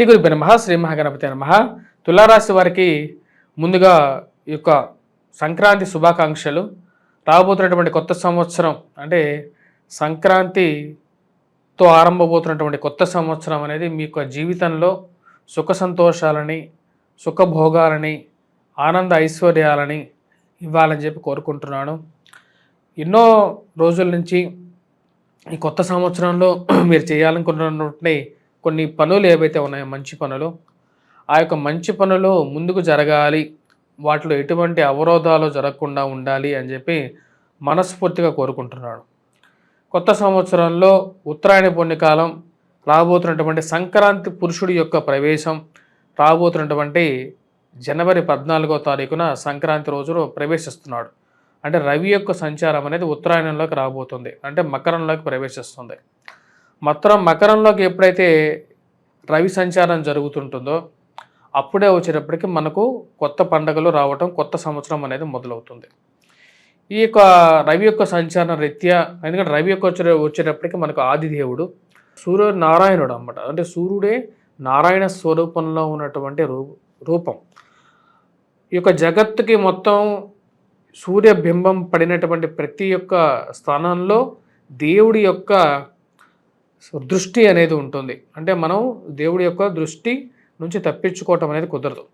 శ్రీ గురు నమ శ్రీ మహాగణపతి నమ. తులారాశి వారికి ముందుగా ఈ యొక్క సంక్రాంతి శుభాకాంక్షలు. రాబోతున్నటువంటి కొత్త సంవత్సరం అంటే సంక్రాంతితో ఆరంభమవుతున్నటువంటి కొత్త సంవత్సరం అనేది మీ యొక్క జీవితంలో సుఖ సంతోషాలని సుఖభోగాలని ఆనంద ఐశ్వర్యాలని ఇవ్వాలని చెప్పి కోరుకుంటున్నాను. ఎన్నో రోజుల నుంచి ఈ కొత్త సంవత్సరంలో మీరు చేయాలనుకుంటున్నటువంటి కొన్ని పనులు ఏవైతే ఉన్నాయో మంచి పనులు ఆ యొక్క మంచి పనులు ముందుకు జరగాలి వాటిలో ఎటువంటి అవరోధాలు జరగకుండా ఉండాలి అని చెప్పి మనస్ఫూర్తిగా కోరుకుంటున్నాడు కొత్త సంవత్సరంలో ఉత్తరాయణ పుణ్యకాలం రాబోతున్నటువంటి సంక్రాంతి పురుషుడి యొక్క ప్రవేశం రాబోతున్నటువంటి జనవరి పద్నాలుగో తారీఖున సంక్రాంతి రోజున ప్రవేశిస్తున్నాడు. అంటే రవి యొక్క సంచారం అనేది ఉత్తరాయణంలోకి రాబోతుంది. అంటే మకరంలోకి ప్రవేశిస్తుంది. మొత్తం మకరంలోకి ఎప్పుడైతే రవి సంచారం జరుగుతుంటుందో అప్పుడే వచ్చేటప్పటికి మనకు కొత్త పండగలు రావటం కొత్త సంవత్సరం అనేది మొదలవుతుంది. ఈ యొక్క రవి యొక్క సంచారం రీత్యా ఎందుకంటే రవి యొక్క వచ్చే వచ్చేటప్పటికి మనకు ఆదిదేవుడు సూర్య నారాయణుడు అన్నమాట. అంటే సూర్యుడే నారాయణ స్వరూపంలో ఉన్నటువంటి రూ రూపం. ఈ యొక్క జగత్తుకి మొత్తం సూర్యబింబం పడినటువంటి ప్రతి ఒక్క స్థానంలో దేవుడి యొక్క దృష్టి అనేది ఉంటుంది. అంటే మనం దేవుడి యొక్క దృష్టి నుంచి తప్పించుకోవటం అనేది కుదరదు.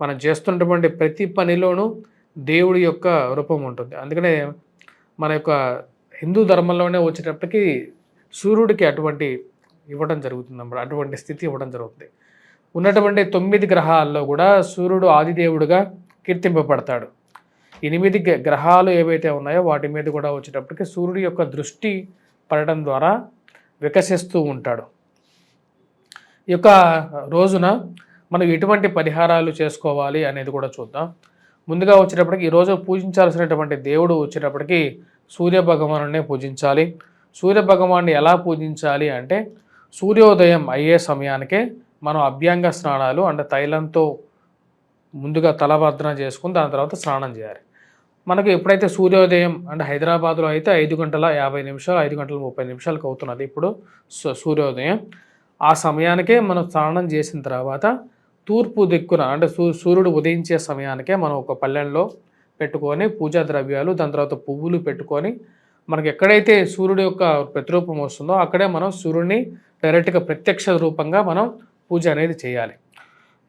మనం చేస్తున్నటువంటి ప్రతి పనిలోనూ దేవుడి యొక్క రూపం ఉంటుంది. అందుకనే మన యొక్క హిందూ ధర్మంలోనే వచ్చేటప్పటికి సూర్యుడికి అటువంటి ఇవ్వడం జరుగుతుంది అన్నమాట. అటువంటి స్థితి ఇవ్వడం జరుగుతుంది. ఉన్నటువంటి తొమ్మిది గ్రహాల్లో కూడా సూర్యుడు ఆదిదేవుడుగా కీర్తింపబడతాడు. ఎనిమిది గ్రహాలు ఏవైతే ఉన్నాయో వాటి మీద కూడా వచ్చేటప్పటికి సూర్యుడి యొక్క దృష్టి పడటం ద్వారా వికసిస్తూ ఉంటాడు. ఈ యొక్క రోజున మనం ఎటువంటి పరిహారాలు చేసుకోవాలి అనేది కూడా చూద్దాం. ముందుగా వచ్చేటప్పటికి ఈరోజు పూజించాల్సినటువంటి దేవుడు వచ్చేటప్పటికి సూర్య భగవానునే పూజించాలి. సూర్య భగవాన్ని ఎలా పూజించాలి అంటే సూర్యోదయం అయ్యే సమయానికే మనం అభ్యంగ స్నానాలు అంటే తైలంతో ముందుగా తలభద్రన చేసుకుని దాని తర్వాత స్నానం చేయాలి. మనకు ఎప్పుడైతే సూర్యోదయం అంటే హైదరాబాద్లో అయితే ఐదు గంటల యాభై నిమిషాలు ఐదు గంటల ముప్పై నిమిషాలకు అవుతున్నది ఇప్పుడు సూర్యోదయం. ఆ సమయానికే మనం స్నానం చేసిన తర్వాత తూర్పు దిక్కున అంటే సూ సూర్యుడు ఉదయించే సమయానికే మనం ఒక పల్లెల్లో పెట్టుకొని పూజా ద్రవ్యాలు దాని తర్వాత పువ్వులు పెట్టుకొని మనకి ఎక్కడైతే సూర్యుడు యొక్క ప్రతిరూపం వస్తుందో అక్కడే మనం సూర్యుడిని డైరెక్ట్గా ప్రత్యక్ష రూపంగా మనం పూజ అనేది చేయాలి.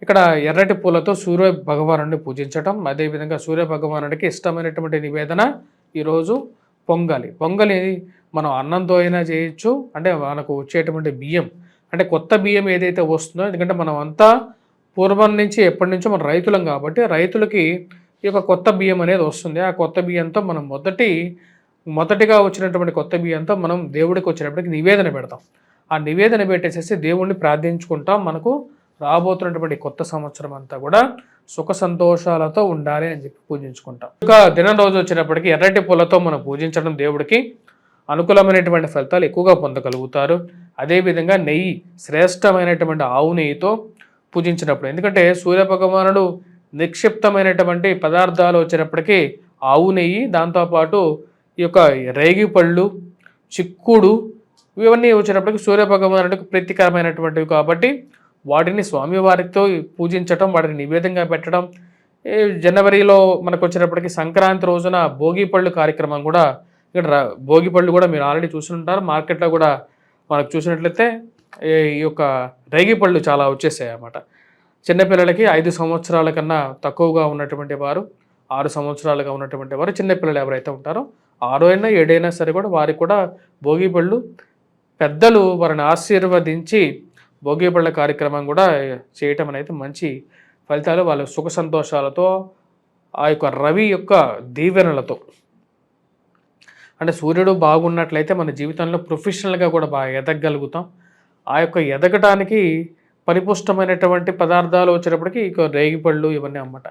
ఇక్కడ ఎర్రటి పూలతో సూర్య భగవానుడిని పూజించటం. అదేవిధంగా సూర్య భగవానుడికి ఇష్టమైనటువంటి నివేదన ఈరోజు పొంగలి. పొంగలి మనం అన్నంతో అయినా చేయొచ్చు. అంటే మనకు వచ్చేటువంటి బియ్యం. అంటే కొత్త బియ్యం ఏదైతే వస్తుందో ఎందుకంటే మనం అంతా పూర్వం నుంచి ఎప్పటి నుంచో మనం రైతులం కాబట్టి రైతులకి ఈ యొక్క కొత్త బియ్యం అనేది వస్తుంది. ఆ కొత్త బియ్యంతో మనం మొదటి మొదటిగా వచ్చినటువంటి కొత్త బియ్యంతో మనం దేవుడికి వచ్చినప్పటికి నివేదన పెడతాం. ఆ నివేదన పెట్టేసేసి దేవుణ్ణి ప్రార్థించుకుంటాం. మనకు రాబోతున్నటువంటి కొత్త సంవత్సరం అంతా కూడా సుఖ సంతోషాలతో ఉండాలి అని చెప్పి పూజించుకుంటాం. ఇంకా దినం రోజు వచ్చినప్పటికీ ఎర్రటి పూలతో మనం పూజించడం దేవుడికి అనుకూలమైనటువంటి ఫలితాలు ఎక్కువగా పొందగలుగుతారు. అదేవిధంగా నెయ్యి శ్రేష్టమైనటువంటి ఆవు నెయ్యితో పూజించినప్పుడు ఎందుకంటే సూర్య భగవానుడు నిక్షిప్తమైనటువంటి పదార్థాలు వచ్చినప్పటికీ ఆవు నెయ్యి దాంతోపాటు ఈ యొక్క రేగి పళ్ళు చిక్కుడు ఇవన్నీ వచ్చినప్పటికీ సూర్య భగవానుడికి ప్రీతికరమైనటువంటివి కాబట్టి వాటిని స్వామివారితో పూజించటం వాటిని నివేదంగా పెట్టడం. ఈ జనవరిలో మనకు వచ్చినప్పటికీ సంక్రాంతి రోజున భోగి పళ్ళు కార్యక్రమం కూడా ఇక్కడ భోగి పళ్ళు కూడా మీరు ఆల్రెడీ చూసి ఉంటారు మార్కెట్లో కూడా మనకు చూసినట్లయితే ఈ ఈ యొక్క రేగి పళ్ళు చాలా వచ్చేసాయి అన్నమాట చిన్నపిల్లలకి ఐదు సంవత్సరాల కన్నా తక్కువగా ఉన్నటువంటి వారు ఆరు సంవత్సరాలుగా ఉన్నటువంటి వారు చిన్నపిల్లలు ఎవరైతే ఉంటారో ఆరు అయినా ఏడైనా సరే కూడా వారికి కూడా భోగి పళ్ళు పెద్దలు వారిని ఆశీర్వదించి భోగి పళ్ళ కార్యక్రమం కూడా చేయటం అనేది మంచి ఫలితాలు. వాళ్ళ సుఖ సంతోషాలతో ఆ యొక్క రవి యొక్క దీవెనలతో. అంటే సూర్యుడు బాగున్నట్లయితే మన జీవితంలో ప్రొఫెషనల్గా కూడా బాగా ఎదగలుగుతాం. ఆ యొక్క ఎదగటానికి పరిపుష్టమైనటువంటి పదార్థాలు వచ్చేటప్పటికి ఇక రేగిపళ్ళు ఇవన్నీ అన్నమాట.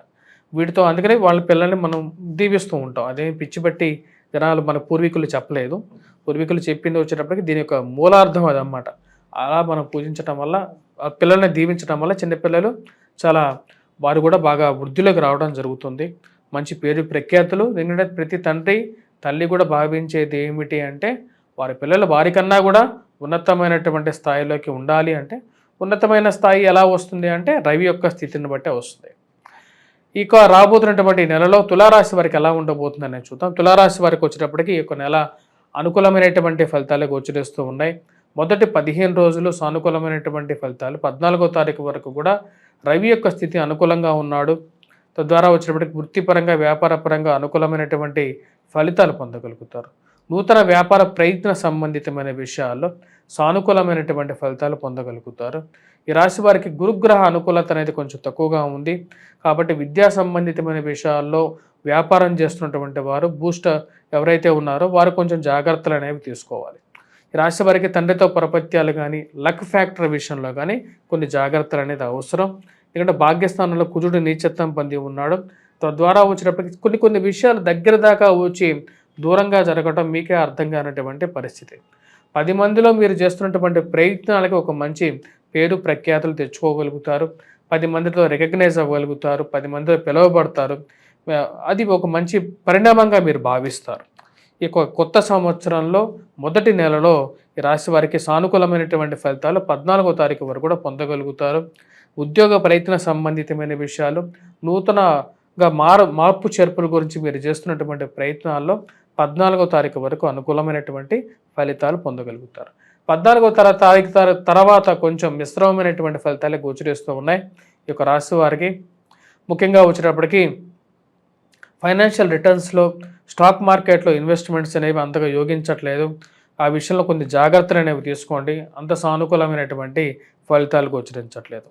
వీటితో అందుకనే వాళ్ళ పిల్లల్ని మనం దీవిస్తూ ఉంటాం. అదే పిచ్చిబట్టి జనాలు మన పూర్వీకులు చెప్పలేదు. పూర్వీకులు చెప్పింది వచ్చేటప్పటికి దీని యొక్క మూలార్థం అదన్నమాట. అలా మనం పూజించటం వల్ల ఆ పిల్లల్ని దీవించడం వల్ల చిన్నపిల్లలు చాలా వారు కూడా బాగా వృద్ధిలోకి రావడం జరుగుతుంది. మంచి పేరు ప్రఖ్యాతులు ఎందుకంటే ప్రతి తండ్రి తల్లి కూడా భావించేది ఏమిటి అంటే వారి పిల్లలు వారికన్నా కూడా ఉన్నతమైనటువంటి స్థాయిలోకి ఉండాలి అంటే ఉన్నతమైన స్థాయి ఎలా వస్తుంది అంటే రవి యొక్క స్థితిని బట్టే వస్తుంది. ఇక రాబోతున్నటువంటి నెలలో తులారాశి వారికి ఎలా ఉండబోతుందని చూద్దాం. తులారాశి వారికి వచ్చేటప్పటికి ఈ యొక్క నెల అనుకూలమైనటువంటి ఫలితాలకు గోచరిస్తూ ఉన్నాయి. మొదటి పదిహేను రోజులు సానుకూలమైనటువంటి ఫలితాలు. పద్నాలుగో తారీఖు వరకు కూడా రవి యొక్క స్థితి అనుకూలంగా ఉన్నాడు. తద్వారా వచ్చినప్పటికి వృత్తిపరంగా వ్యాపారపరంగా అనుకూలమైనటువంటి ఫలితాలు పొందగలుగుతారు. నూతన వ్యాపార ప్రయత్న సంబంధితమైన విషయాల్లో సానుకూలమైనటువంటి ఫలితాలు పొందగలుగుతారు. ఈ రాశి వారికి గురుగ్రహ అనుకూలత అనేది కొంచెం తక్కువగా ఉంది. కాబట్టి విద్యా సంబంధితమైన విషయాల్లో వ్యాపారం చేస్తున్నటువంటి వారు బూస్టర్ ఎవరైతే ఉన్నారో వారు కొంచెం జాగ్రత్తలు అనేవి తీసుకోవాలి. ఈ వారికి తండ్రితో పరపత్యాలు కానీ లక్ ఫ్యాక్టర్ విషయంలో కానీ కొన్ని జాగ్రత్తలు అనేది అవసరం. ఎందుకంటే భాగ్యస్థానంలో కుజుడు నీచత్వం పొంది ఉన్నాడు. తద్వారా వచ్చినప్పటికీ కొన్ని కొన్ని విషయాలు దగ్గర దాకా వచ్చి దూరంగా జరగటం మీకే అర్థం కానటువంటి పరిస్థితి. పది మందిలో మీరు చేస్తున్నటువంటి ప్రయత్నాలకి ఒక మంచి పేరు ప్రఖ్యాతులు తెచ్చుకోగలుగుతారు. పది మందితో రికగ్నైజ్ అవ్వగలుగుతారు. పది మందితో పిలువబడతారు. అది ఒక మంచి పరిణామంగా మీరు భావిస్తారు. ఈ కొత్త సంవత్సరంలో మొదటి నెలలో ఈ రాశి వారికి సానుకూలమైనటువంటి ఫలితాలు పద్నాలుగో తారీఖు వరకు కూడా పొందగలుగుతారు. ఉద్యోగ ప్రయత్న సంబంధితమైన విషయాలు నూతనగా మారు మార్పు చేర్పుల గురించి మీరు చేస్తున్నటువంటి ప్రయత్నాల్లో పద్నాలుగో తారీఖు వరకు అనుకూలమైనటువంటి ఫలితాలు పొందగలుగుతారు. పద్నాలుగో తర తారీఖు తర్వాత కొంచెం మిశ్రమమైనటువంటి ఫలితాలు గోచరిస్తూ ఉన్నాయి. ఈ యొక్క రాశి వారికి ముఖ్యంగా వచ్చేటప్పటికి ఫైనాన్షియల్ రిటర్న్స్లో స్టాక్ మార్కెట్లో ఇన్వెస్ట్మెంట్స్ అనేవి అంతగా యోగించట్లేదు. ఆ విషయంలో కొన్ని జాగ్రత్తలు అనేవి తీసుకోండి. అంత సానుకూలమైనటువంటి ఫలితాలు గోచరించట్లేదు.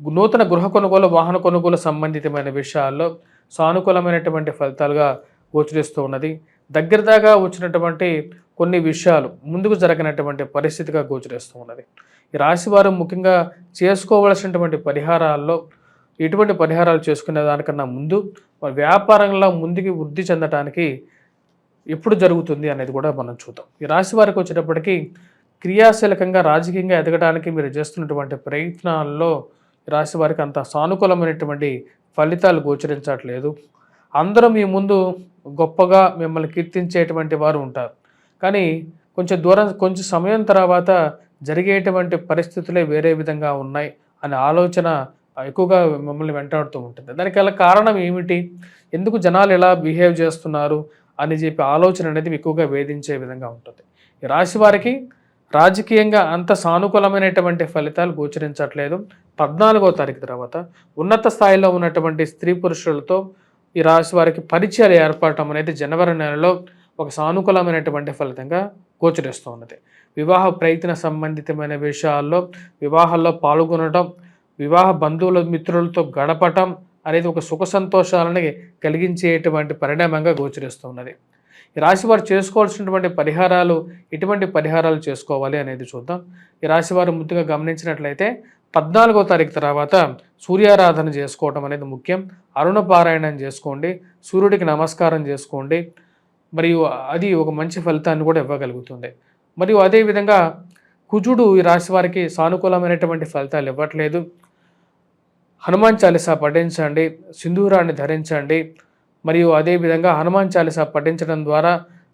నూతన గృహ కొనుగోలు వాహన కొనుగోలు సంబంధితమైన విషయాల్లో సానుకూలమైనటువంటి ఫలితాలుగా గోచరిస్తూ ఉన్నది. దగ్గర దాకా వచ్చినటువంటి కొన్ని విషయాలు ముందుకు జరగినటువంటి పరిస్థితిగా గోచరిస్తూ ఉన్నది. ఈ రాశివారు ముఖ్యంగా చేసుకోవలసినటువంటి పరిహారాల్లో ఇటువంటి పరిహారాలు చేసుకునే దానికన్నా ముందు వ్యాపారంలో ముందుకి వృద్ధి చెందడానికి ఎప్పుడు జరుగుతుంది అనేది కూడా మనం చూద్దాం. ఈ రాశి వారికి వచ్చేటప్పటికి క్రియాశీలకంగా రాజకీయంగా ఎదగడానికి మీరు చేస్తున్నటువంటి ప్రయత్నాల్లో రాశి వారికి అంత సానుకూలమైనటువంటి ఫలితాలు గోచరించట్లేదు. అందరూ మీ ముందు గొప్పగా మిమ్మల్ని కీర్తించేటువంటి వారు ఉంటారు. కానీ కొంచెం దూరం కొంచెం సమయం తర్వాత జరిగేటువంటి పరిస్థితులే వేరే విధంగా ఉన్నాయి అనే ఆలోచన ఎక్కువగా మమ్మల్ని వెంటాడుతూ ఉంటుంది. దానికి గల కారణం ఏమిటి? ఎందుకు జనాలు ఎలా బిహేవ్ చేస్తున్నారు? అని చెప్పి ఆలోచన అనేది ఎక్కువగా వేధించే విధంగా ఉంటుంది. ఈ రాశి వారికి రాజకీయంగా అంత సానుకూలమైనటువంటి ఫలితాలు గోచరించట్లేదు. పద్నాలుగో తారీఖు తర్వాత ఉన్నత స్థాయిలో ఉన్నటువంటి స్త్రీ పురుషులతో ఈ రాశి వారికి పరిచయాలు ఏర్పడటం అనేది జనవరి నెలలో ఒక సానుకూలమైనటువంటి ఫలితంగా గోచరిస్తూ ఉన్నది. వివాహ ప్రయత్న సంబంధితమైన విషయాల్లో వివాహాల్లో పాల్గొనడం వివాహ బంధువుల మిత్రులతో గడపటం అనేది ఒక సుఖ సంతోషాలని కలిగించేటువంటి పరిణామంగా గోచరిస్తున్నది ఈ రాశి వారు చేసుకోవాల్సినటువంటి పరిహారాలు ఎటువంటి పరిహారాలు చేసుకోవాలి అనేది చూద్దాం. ఈ రాశి వారు ముందుగా గమనించినట్లయితే పద్నాలుగో తారీఖు తర్వాత సూర్యారాధన చేసుకోవటం అనేది ముఖ్యం. అరుణ పారాయణం చేసుకోండి సూర్యుడికి నమస్కారం చేసుకోండి. మరియు అది ఒక మంచి ఫలితాన్ని కూడా ఇవ్వగలుగుతుంది. మరియు అదేవిధంగా కుజుడు ఈ రాశి వారికి సానుకూలమైనటువంటి ఫలితాలు ఇవ్వట్లేదు. హనుమాన్ చాలీసా పఠించండి సింధూరాన్ని ధరించండి. మరియు అదేవిధంగా హనుమాన్ చాలీసా పఠించడం ద్వారా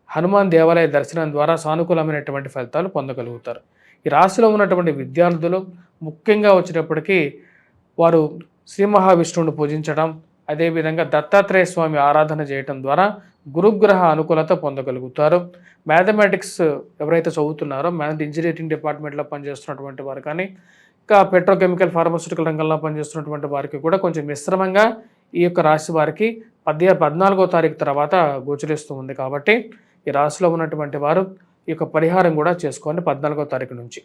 హనుమాన్ దేవాలయ దర్శనం ద్వారా సానుకూలమైనటువంటి ఫలితాలు పొందగలుగుతారు. ఈ రాశిలో ఉన్నటువంటి విద్యార్థులు ముఖ్యంగా వచ్చేటప్పటికీ వారు శ్రీ మహావిష్ణువుని పూజించడం అదేవిధంగా దత్తాత్రేయ స్వామి ఆరాధన చేయటం ద్వారా గురుగ్రహ అనుకూలత పొందగలుగుతారు. మ్యాథమెటిక్స్ ఎవరైతే చదువుతున్నారో మ్యాథ ఇంజనీరింగ్ డిపార్ట్మెంట్లో పనిచేస్తున్నటువంటి వారు కానీ ఇంకా పెట్రోకెమికల్ ఫార్మాస్యూటికల్ రంగంలో పనిచేస్తున్నటువంటి వారికి కూడా కొంచెం మిశ్రమంగా ఈ యొక్క రాశి వారికి పద్య పద్నాలుగో తారీఖు తర్వాత గోచరిస్తూ ఉంది కాబట్టి ఈ రాశిలో ఉన్నటువంటి వారు ఈ యొక్క పరిహారం కూడా చేసుకోండి పద్నాలుగో తారీఖు నుంచి.